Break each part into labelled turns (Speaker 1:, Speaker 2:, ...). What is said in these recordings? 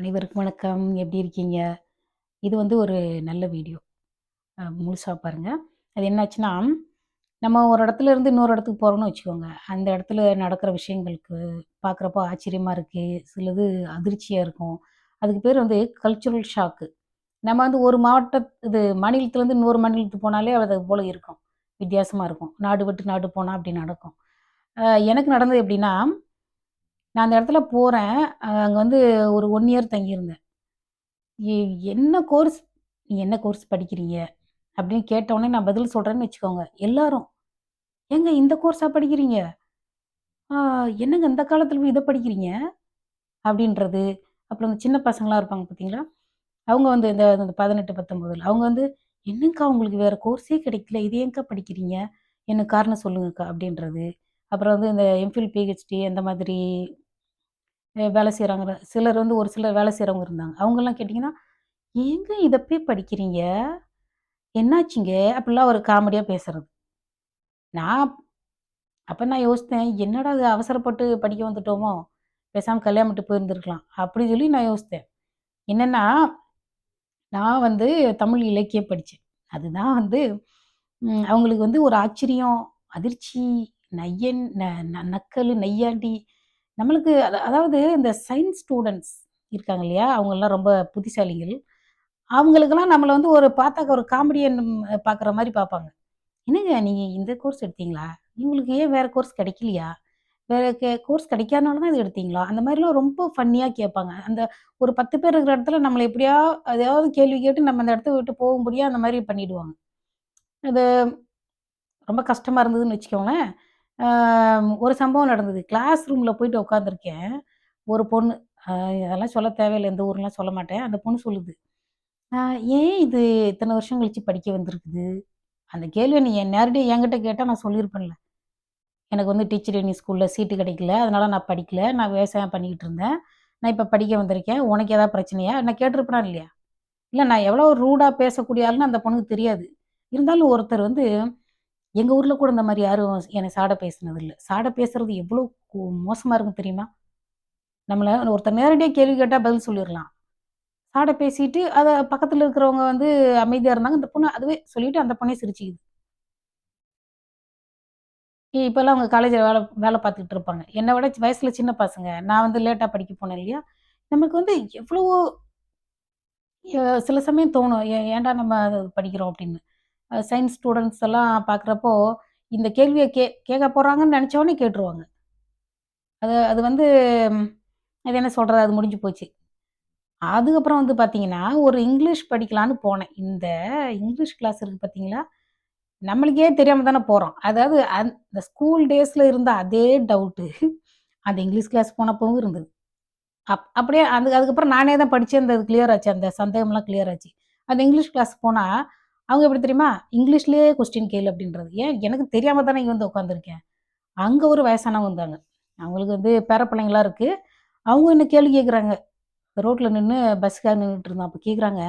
Speaker 1: அனைவருக்கும் வணக்கம். எப்படி இருக்கீங்க? இது வந்து ஒரு நல்ல வீடியோ. முழுசாக பாருங்கள் அது என்னாச்சுன்னா, நம்ம ஒரு இடத்துல இருந்து இன்னொரு இடத்துக்கு போகிறோம்னு வச்சுக்கோங்க. அந்த இடத்துல நடக்கிற விஷயங்களுக்கு பார்க்குறப்போ ஆச்சரியமாக இருக்குது சிலது அதிர்ச்சியாக இருக்கும். அதுக்கு பேர் வந்து கல்ச்சுரல் ஷாக்கு. நம்ம வந்து ஒரு மாவட்ட இது மாநிலத்துலேருந்து இன்னொரு மாநிலத்துக்கு போனாலே அது போல் இருக்கும். வித்தியாசமாக இருக்கும். நாடு விட்டு நாடு போனால் அப்படி நடக்கும். எனக்கு நடந்தது எப்படின்னா, நான் அந்த இடத்துல போகிறேன் அங்கே வந்து ஒரு ஒன் இயர் தங்கியிருந்தேன். என்ன கோர்ஸ் நீங்கள் என்ன கோர்ஸ் படிக்கிறீங்க? அப்படின்னு கேட்டவுடனே நான் பதில் சொல்கிறேன்னு வச்சுக்கோங்க. எல்லாரும், "ஏங்க இந்த கோர்ஸா படிக்கிறீங்க? என்னங்க இந்த காலத்தில் இதை படிக்கிறீங்க?" அப்படின்றது. அப்புறம் இந்த சின்ன பசங்களாம் இருப்பாங்க பார்த்தீங்களா? அவங்க வந்து இந்த இந்த 18, 19 அவங்க வந்து, என்னங்கக்கா உங்களுக்கு வேறு கோர்ஸே கிடைக்கல. இது ஏன்க்கா படிக்கிறீங்க? எனக்கு காரணம் சொல்லுங்கக்கா" அப்படின்றது. அப்புறம் வந்து இந்த எம்ஃபில், பிஹெச்டி அந்த மாதிரி வேலை செய்கிறாங்க சிலர் வந்து ஒரு சிலர் வேலை செய்கிறவங்க இருந்தாங்க. அவங்கெல்லாம் கேட்டிங்கன்னா "ஏங்க இதை போய் படிக்கிறீங்க? என்னாச்சுங்க?" அப்படிலாம் ஒரு காமெடியாக பேசுறது. நான் அப்போ நான் யோசித்தேன், "என்னடா அது அவசரப்பட்டு படிக்க வந்துட்டோமோ? பேசாமல் கல்யாணம் பண்ணிட்டு போயிருந்துருக்கலாம்." அப்படி சொல்லி நான் யோசித்தேன். என்னென்னா நான் வந்து தமிழ் இலக்கியம் படித்தேன் அதுதான் வந்து அவங்களுக்கு வந்து ஒரு ஆச்சரியம், அதிர்ச்சி, நையன் ந நக்கல் நையாண்டி நம்மளுக்கு அதாவது இந்த சயின்ஸ் ஸ்டூடெண்ட்ஸ் இருக்காங்க இல்லையா? அவங்கெல்லாம் ரொம்ப புத்திசாலிகள். அவங்களுக்கெல்லாம் நம்மளை வந்து ஒரு பார்த்தாக்க ஒரு காமெடியன் பார்க்குற மாதிரி பார்ப்பாங்க. "என்னங்க நீங்கள் இந்த கோர்ஸ் எடுத்தீங்களா? உங்களுக்கு ஏன் வேறு கோர்ஸ் கிடைக்கலையா? வேறு கே கோர்ஸ் கிடைக்காதனால தான் இது எடுத்தீங்களா?" அந்த மாதிரிலாம் ரொம்ப ஃபன்னியாக கேட்பாங்க. அந்த ஒரு 10 பேர் இருக்கிற இடத்துல நம்மளை எப்படியா அதாவது கேள்வி கேட்டு நம்ம அந்த இடத்த விட்டு போகும்படியா அந்த மாதிரி பண்ணிவிடுவாங்க அது ரொம்ப கஷ்டமாக இருந்ததுன்னு வச்சுக்கோங்களேன். ஒரு சம்பவம் நடந்தது. கிளாஸ் ரூமில் போயிட்டு உட்காந்துருக்கேன். ஒரு பொண்ணு அதெல்லாம் சொல்ல தேவையில்ல. எந்த ஊர்லாம் சொல்ல மாட்டேன். அந்த பொண்ணு சொல்லுது. ஏன் இது இத்தனை வருஷம் கழிச்சு படிக்க வந்திருக்குது?" அந்த கேள்வியை நீ நேரடியா என்கிட்ட கேட்டால் நான் சொல்லியிருப்பேன்ல. எனக்கு வந்து டீச்சர் ட்ரெய்னிங் ஸ்கூலில் சீட்டு கிடைக்கல. அதனால் நான் படிக்கல. நான் விவசாயம் பண்ணிக்கிட்டு இருந்தேன். நான் இப்போ படிக்க வந்திருக்கேன். உனக்கு ஏதாவது பிரச்சனையா? நான் கேட்டிருப்பேனா இல்லையா? இல்லை நான் எவ்வளோ ரூடாக பேசக்கூடிய ஆளுன்னு அந்த பொண்ணுக்கு தெரியாது. இருந்தாலும் ஒருத்தர் வந்து எங்கள் ஊரில் கூட இந்த மாதிரி யாரும் என்னை சாட பேசினது இல்லை சாட பேசுறது எவ்வளோ மோசமாக இருக்கும் தெரியுமா? நம்மளை ஒருத்தர் நேரடியாக கேள்வி கேட்டால் பதில் சொல்லிடலாம் சாட பேசிட்டு அதை பக்கத்தில் இருக்கிறவங்க வந்து அமைதியாக இருந்தாங்க. அந்த பொண்ணு அதுவே சொல்லிட்டு அந்த பொண்ணே சிரிச்சுக்குது. இப்போல்லாம் அவங்க காலேஜில் வேலை வேலை பார்த்துக்கிட்டு இருப்பாங்க. என்னை விட வயசில் சின்ன பசங்க. நான் வந்து லேட்டாக படிக்க போனேன் இல்லையா? நமக்கு வந்து எவ்வளவோ சில சமயம் தோணும். ஏ ஏன்டா நம்ம படிக்கிறோம் அப்படின்னு. சயின்ஸ் ஸ்டூடெண்ட்ஸ் எல்லாம் பார்க்குறப்போ, இந்த கேள்வியை கே கேட்க போகிறாங்கன்னு நினச்சோன்னே கேட்டுருவாங்க. அது அது வந்து அது என்ன சொல்கிறது அது முடிஞ்சு போச்சு. அதுக்கப்புறம் வந்து பார்த்தீங்கன்னா, ஒரு இங்கிலீஷ் படிக்கலான்னு போனேன். இந்த இங்கிலீஷ் கிளாஸ் இருக்குது பார்த்தீங்களா? நம்மளுக்கே தெரியாமல் தானே போகிறோம் அதாவது அந்த ஸ்கூல் டேஸில் இருந்த அதே டவுட்டு அந்த இங்கிலீஷ் கிளாஸ் போனப்பவும் இருந்தது. அப் அப்படியே அது அதுக்கப்புறம் நானே தான் படித்தேன் அந்த இது கிளியர் ஆச்சு. அந்த சந்தேகம்லாம் கிளியர் ஆச்சு. அந்த இங்கிலீஷ் கிளாஸ் போனால் அவங்க எப்படி தெரியுமா? இங்கிலீஷ்லேயே கொஸ்டின் கேளு அப்படின்றது. ஏன் எனக்கு தெரியாமல் தானே இங்கே வந்து உட்காந்துருக்கேன். அங்கே ஒரு வயசானவங்க வந்தாங்க. அவங்களுக்கு வந்து பேர பிள்ளைங்களாம் இருக்குது அவங்க என்ன கேள்வி கேட்குறாங்க. ரோட்டில் நின்று பஸ்ஸுக்காக நின்றுட்டு இருந்தோம். அப்போ கேட்குறாங்க,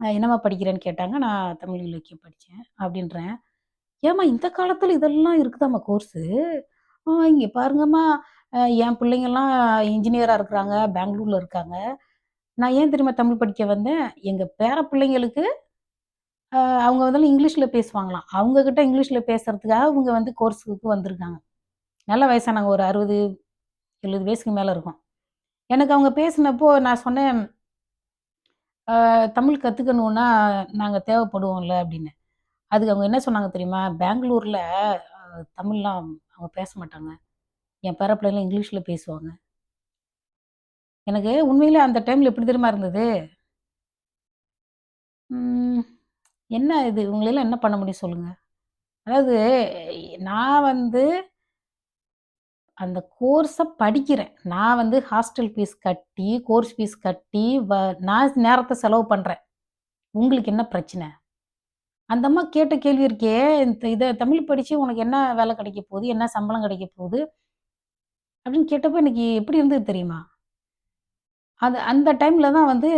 Speaker 1: என்னம்மா படிக்கிறேன்னு?" கேட்டாங்க. நான் தமிழ் இலக்கியம் படித்தேன் அப்படின்றேன். "ஏம்மா இந்த காலத்தில் இதெல்லாம் இருக்குதாம்மா கோர்ஸு? இங்கே பாருங்கம்மா, என் பிள்ளைங்கலாம் இன்ஜினியராக இருக்கிறாங்க. பெங்களூரில் இருக்காங்க. நான் ஏன் தெரியுமா தமிழ் படிக்க வந்தேன்? எங்கள் பேர பிள்ளைங்களுக்கு அவங்க வந்து இங்கிலீஷில் பேசுவாங்களாம். அவங்கக்கிட்ட இங்கிலீஷில் பேசுகிறதுக்காக இவங்க வந்து கோர்ஸுக்கு வந்திருக்காங்க. நல்ல வயசானாங்க ஒரு 60, 70 வயசுக்கு மேலே இருக்கும். எனக்கு அவங்க பேசினப்போ நான் சொன்னேன், தமிழ் கற்றுக்கணுன்னா நாங்கள் தேவைப்படுவோம்ல" அப்படின்னு. அதுக்கு அவங்க என்ன சொன்னாங்க தெரியுமா? பெங்களூரில் தமிழ்லாம் அவங்க பேச மாட்டாங்க. என் பேர பிள்ளைங்களாம் இங்கிலீஷில் பேசுவாங்க." எனக்கு உண்மையில் அந்த டைமில் எப்படி தெரியுமா இருந்தது? ம் என்ன இது? இவங்களெல்லாம் என்ன பண்ண முடியும் சொல்லுங்க? அதாவது நான் வந்து அந்த கோர்ஸை படிக்கிறேன். நான் வந்து ஹாஸ்டல் ஃபீஸ் கட்டி, கோர்ஸ் ஃபீஸ் கட்டி வ நான் நேரத்தை செலவு பண்ணுறேன் உங்களுக்கு என்ன பிரச்சனை? அந்த அம்மா கேட்ட கேள்வி இருக்கே, இந்த இதை தமிழ் படித்து உனக்கு என்ன வேலை கிடைக்க போகுது? என்ன சம்பளம் கிடைக்க போகுது? அப்படின்னு கேட்டப்போ எனக்கு எப்படி இருந்தது தெரியுமா? அது அந்த டைமில் தான் வந்து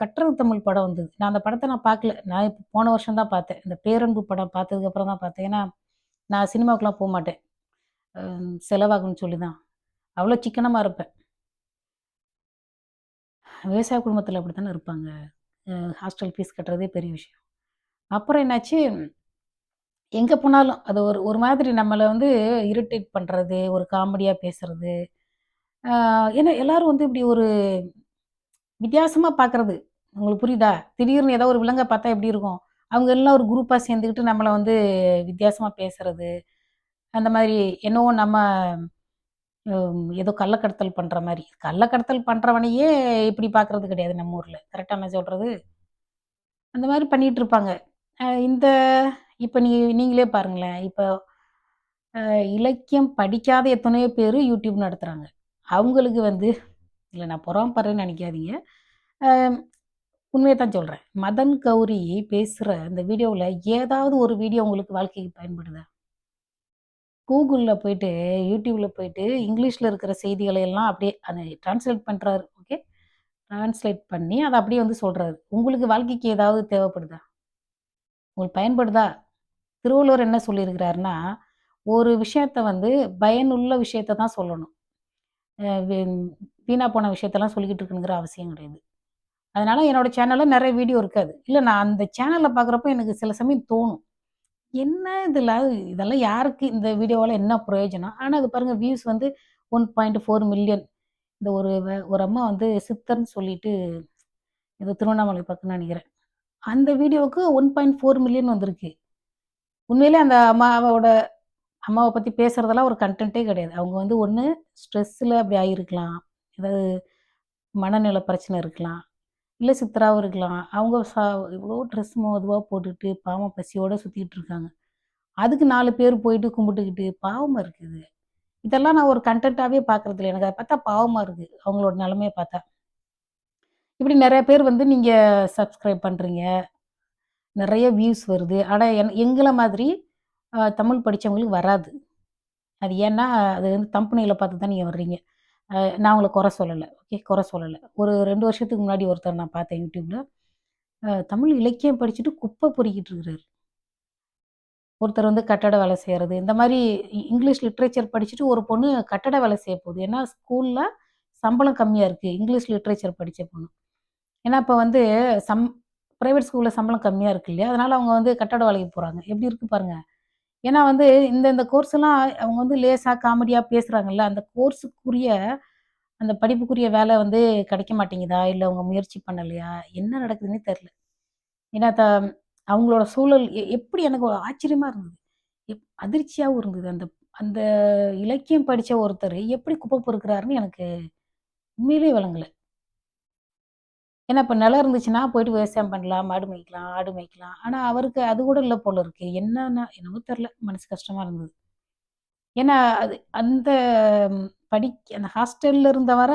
Speaker 1: கற்றது தமிழ் படம் வந்தது. நான் அந்த படத்தை நான் பார்க்கல. நான் இப்போ போன வருஷம் தான் பார்த்தேன். இந்த பேரன்பு படம் பார்த்ததுக்கப்புறம் தான் பார்த்தேன். ஏன்னா, நான் சினிமாவுக்குலாம் போக மாட்டேன் செலவாகும்னு சொல்லி தான். அவ்வளோ சிக்கனமாக இருப்பேன். விவசாய குடும்பத்தில அப்படித்தானே இருப்பாங்க. ஹாஸ்டல் ஃபீஸ் கட்டுறதே பெரிய விஷயம். அப்புறம் என்னாச்சு, எங்கே போனாலும் அது ஒரு ஒரு மாதிரி நம்மளை வந்து இரிட்டேட் பண்ணுறது ஒரு காமெடியாக பேசுகிறது ஆ ஏன்னா எல்லாரும் வந்து இப்படி ஒரு வித்தியாசமா பார்க்கறது. உங்களுக்கு புரியுதா? திடீர்னு ஏதோ ஒரு விலங்க பார்த்தா எப்படி இருக்கும்? அவங்க எல்லாம் ஒரு குரூப்பா சேர்ந்துக்கிட்டு நம்மள வந்து வித்தியாசமா பேசுறது. அந்த மாதிரி என்னவோ நம்ம ம் ஏதோ கள்ளக்கடத்தல் பண்ற மாரி. கள்ளக்கடத்தல் பண்றவனையே இப்படி பார்க்கறது கிடையாது நம்ம ஊர்ல. கரெக்ட்டா நான் சொல்றது? அந்த மாரி பண்ணிட்டு இருப்பாங்க. அ இந்த இப்ப நீ நீங்களே பாருங்களேன். இப்ப அ இலக்கியம் படிக்காத எத்தனையோ பேரு யூடியூப் நடத்துறாங்க. அவங்களுக்கு வந்து இல்லை நான் பொறாமப்படுறேன்னு நினைக்காதீங்க உண்மையை தான் சொல்கிறேன் மதன் கௌரி பேசுகிற அந்த வீடியோவில் ஏதாவது ஒரு வீடியோ உங்களுக்கு வாழ்க்கைக்கு பயன்படுதா? கூகுளில் போயிட்டு, யூடியூப்பில் போயிட்டு இங்கிலீஷில் இருக்கிற செய்திகளை எல்லாம் அப்படியே அதை டிரான்ஸ்லேட் பண்ணுறாரு ஓகே. டிரான்ஸ்லேட் பண்ணி அதை அப்படியே வந்து சொல்கிறாரு உங்களுக்கு வாழ்க்கைக்கு ஏதாவது தேவைப்படுதா? உங்களுக்கு பயன்படுதா? திருவள்ளுவர் என்ன சொல்லியிருக்கிறாருன்னா, ஒரு விஷயத்த வந்து பயனுள்ள விஷயத்த தான் சொல்லணும். வீணாக போன விஷயத்தெல்லாம் சொல்லிக்கிட்டு இருக்குங்கிற அவசியம் கிடையாது. அதனால் என்னோடய சேனலில் நிறைய வீடியோ இருக்காது. இல்லை நான் அந்த சேனலில் பார்க்குறப்ப எனக்கு சில சமயம் தோணும். என்ன இதில் இதெல்லாம் யாருக்கு இந்த வீடியோவில் என்ன பிரயோஜனம்? ஆனால் அது பாருங்கள் வியூஸ் வந்து 1.4 மில்லியன். இந்த ஒரு வ ஒரு அம்மா வந்து சித்தர்னு சொல்லிட்டு இது திருவண்ணாமலை பக்கம்னு நினைக்கிறேன் அந்த வீடியோவுக்கு 1.4 மில்லியன் வந்திருக்கு. உண்மையிலே அந்த அம்மாவோட அம்மாவை பற்றி பேசுறதெல்லாம் ஒரு கன்டென்ட்டே கிடையாது. அவங்க வந்து ஒன்று ஸ்ட்ரெஸ்ஸில் அப்படி ஆகியிருக்கலாம். ஏதாவது மனநல பிரச்சனை இருக்கலாம். இல்லை சித்தராவும் இருக்கலாம். அவங்க சா எவ்வளோ ட்ரெஸ் மோதுவாக போட்டுக்கிட்டு பாவம் பசியோடு சுற்றிக்கிட்டு இருக்காங்க. அதுக்கு நாலு பேர் போயிட்டு கும்பிட்டுக்கிட்டு பாவமாக இருக்குது. இதெல்லாம் நான் ஒரு கண்டென்ட்டாகவே பார்க்கறதில்ல. எனக்கு அதை பார்த்தா பாவமாக இருக்குது அவங்களோட நிலமையை பார்த்தா. இப்படி நிறைய பேர் வந்து நீங்கள் சப்ஸ்கிரைப் பண்ணுறீங்க நிறைய வியூஸ் வருது. ஆனால் என் எங்களை மாதிரி தமிழ் படித்தவங்களுக்கு வராது. அது ஏன்னா, அது வந்து தம்பனையில் பார்த்து தான் நீங்கள் வர்றீங்க. நான் உங்களை குறை சொல்லலை ஓகே. குறை சொல்லலை ஒரு ரெண்டு வருஷத்துக்கு முன்னாடி ஒருத்தர் நான் பார்த்தேன் யூடியூப்பில் தமிழ் இலக்கியம் படிச்சுட்டு குப்பை பொறிக்கிட்டு இருக்கிறார் ஒருத்தர் வந்து கட்டட வேலை செய்கிறது இந்த மாதிரி இங்கிலீஷ் லிட்ரேச்சர் படிச்சுட்டு ஒரு பொண்ணு கட்டட வேலை செய்ய போகுது. ஏன்னா ஸ்கூலில் சம்பளம் கம்மியாக இருக்குது இங்கிலீஷ் லிட்ரேச்சர் படித்த பொண்ணு. ஏன்னா இப்போ வந்து சம் ப்ரைவேட் ஸ்கூலில் சம்பளம் கம்மியாக இருக்கு இல்லையா? அதனால் அவங்க வந்து கட்டட வேலைக்கு போகிறாங்க எப்படி இருக்குது பாருங்கள் ஏன்னா வந்து இந்த இந்த கோர்ஸ்லாம் அவங்க வந்து லேசா காமெடியா பேசுறாங்கல்ல, அந்த கோர்ஸுக்குரிய அந்த படிப்புக்குரிய வேலை வந்து கிடைக்க மாட்டேங்குதா? இல்ல அவங்க முயற்சி பண்ணலையா? என்ன நடக்குதுன்னே தெரில ஏன்னா த அவங்களோட சூழல் எ எப்படி எனக்கு ஒரு ஆச்சரியமா இருந்தது. எப் அதிர்ச்சியாகவும் இருந்தது. அந்த அந்த இலக்கியம் படித்த ஒருத்தர் எப்படி குப்பை பொறுக்கிறாருன்னு எனக்கு உண்மையிலேயே விளங்கலை ஏன்னா இப்போ நிலம் இருந்துச்சுன்னா போயிட்டு விவசாயம் பண்ணலாம், மாடு மேய்க்கலாம், ஆடு மேய்க்கலாம். ஆனால் அவருக்கு அது கூட இல்லை போல இருக்கு. என்னன்னா என்னவோ தெரில மனசு கஷ்டமா இருந்தது. ஏன்னா அது அந்த படி அந்த ஹாஸ்டல்ல இருந்த வர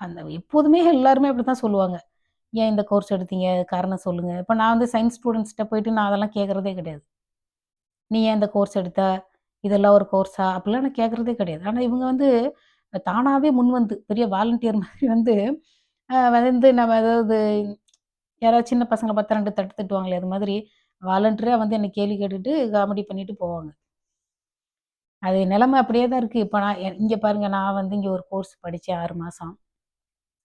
Speaker 1: அந்த எப்போதுமே எல்லாருமே அப்படித்தான் சொல்லுவாங்க. "ஏன் இந்த கோர்ஸ் எடுத்தீங்க? காரணம் சொல்லுங்க." இப்போ நான் வந்து சயின்ஸ் ஸ்டூடெண்ட்ஸ்கிட்ட போயிட்டு நான் அதெல்லாம் கேட்குறதே கிடையாது. "நீ ஏன் இந்த கோர்ஸ் எடுத்த? இதெல்லாம் ஒரு கோர்ஸா?" அப்படிலாம் நான் கேட்குறதே கிடையாது. ஆனால் இவங்க வந்து தானாகவே முன் வந்து பெரிய வாலண்டியர் மாதிரி வந்து வந்து நம்ம அதாவது யாராவது சின்ன பசங்களை பார்த்தா ரெண்டு தட்டு தட்டுவாங்களே, அது மாதிரி வாலண்டரியா வந்து என்னை கேள்வி கேட்டுட்டு காமெடி பண்ணிட்டு போவாங்க. அது நிலைமை அப்படியே தான் இருக்குது இப்போ நான் இங்கே பாருங்கள் நான் வந்து இங்கே ஒரு கோர்ஸ் படித்தேன் ஆறு மாதம்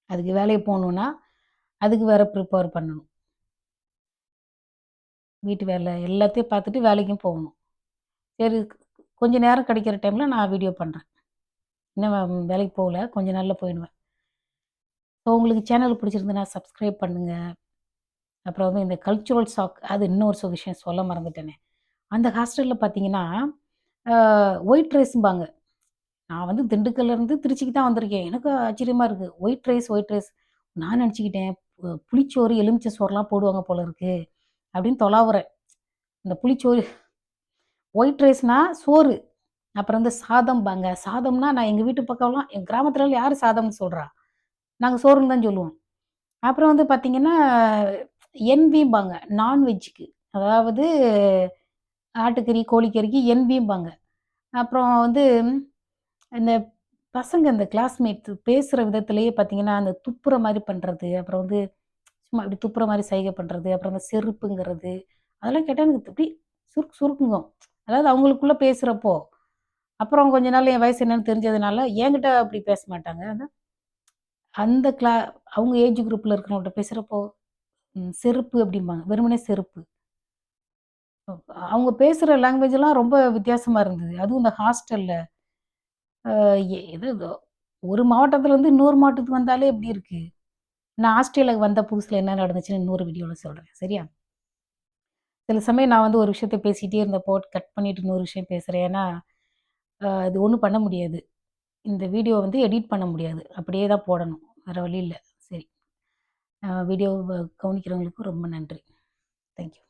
Speaker 1: அதுக்கு வேலைக்கு போகணுன்னா அதுக்கு வேற ப்ரிப்பேர் பண்ணணும். வீட்டு வேலை எல்லாத்தையும் பார்த்துட்டு வேலைக்கும் போகணும். சரி கொஞ்சம் நேரம் கிடைக்கிற டைமில் நான் வீடியோ பண்ணுறேன் இன்னும் வேலைக்கு போகல. கொஞ்ச நாளில் போயிடுவேன். ஸோ உங்களுக்கு சேனல் பிடிச்சிருந்ததுன்னா சப்ஸ்கிரைப் பண்ணுங்கள் அப்புறம் வந்து இந்த கல்ச்சுரல் ஷாக் அது இன்னொரு சொ விஷயம் சொல்ல மறந்துட்டேனே. அந்த ஹாஸ்டலில் பார்த்தீங்கன்னா, ஒயிட் ரைஸ்ம்பாங்க. நான் வந்து திண்டுக்கல்லேருந்து திருச்சிக்கு தான் வந்திருக்கேன். எனக்கு ஆச்சரியமாக இருக்குது ஒயிட் ரைஸ், ஒயிட் ரைஸ். நான் நினச்சிக்கிட்டேன் புளிச்சோறு, எலுமிச்சை சோறுலாம் போடுவாங்க போல இருக்குது அப்படின்னு தொலாவுறேன். இந்த புளிச்சோறு ஒயிட் ரைஸ்னால் சோறு. அப்புறம் வந்து சாதம்பாங்க. சாதம்னா நான் எங்கள் வீட்டு பக்கம்லாம் எங்கள் கிராமத்துலலாம் யார் சாதம்னு சொல்கிறா நாங்கள் சோறுன்னு தான் சொல்லுவோம். அப்புறம் வந்து பார்த்திங்கன்னா என்விம்பாங்க. நான்வெஜ்ஜுக்கு. அதாவது ஆட்டுக்கறி, கோழிக்கறிக்கு என்விம்பாங்க. அப்புறம் வந்து இந்த பசங்க இந்த கிளாஸ்மேட்ஸ் பேசுகிற விதத்துலேயே பார்த்தீங்கன்னா, அந்த துப்புற மாதிரி பண்ணுறது அப்புறம் வந்து சும்மா இப்படி துப்புற மாதிரி சைகை பண்ணுறது அப்புறம் அந்த செருப்புங்கிறது, அதெல்லாம் கேட்டால் எனக்கு இப்படி சுருக்கு சுருக்குங்கும். அதாவது அவங்களுக்குள்ளே பேசுகிறப்போ அப்புறம் கொஞ்ச நாள் என் வயசு என்னன்னு தெரிஞ்சதுனால, என்கிட்ட அப்படி பேச மாட்டாங்க. அதான் அந்த கிளா அவங்க ஏஜ் குரூப்பில் இருக்கிறவங்கள்ட்ட பேசுகிறப்போ செருப்பு அப்படிம்பாங்க. வெறுமனே செருப்பு. அவங்க பேசுகிற லாங்குவேஜெல்லாம் ரொம்ப வித்தியாசமாக இருந்தது. அதுவும் இந்த ஹாஸ்டலில் அ ஒரு மாவட்டத்துலேருந்து இன்னொரு மாவட்டத்துக்கு வந்தாலே எப்படி இருக்குது நான் ஆஸ்திரேலியாவுக்கு வந்த புதுசில் என்ன நடந்துச்சுன்னு இன்னொரு வீடியோவில் சொல்கிறேன் சரியா? சில சமயம் நான் வந்து ஒரு விஷயத்த பேசிட்டே இருந்தப்போ கட் பண்ணிட்டு இன்னொரு விஷயம் பேசுகிறேன் ஏன்னா, இது அது பண்ண முடியாது. இந்த வீடியோ வந்து எடிட் பண்ண முடியாது. அப்படியே தான் போடணும். வேறு வழி இல்லை சரி. வீடியோ கவனிக்கிறவங்களுக்கும் கவனிக்கிறவங்களுக்கு ரொம்ப நன்றி. Thank you.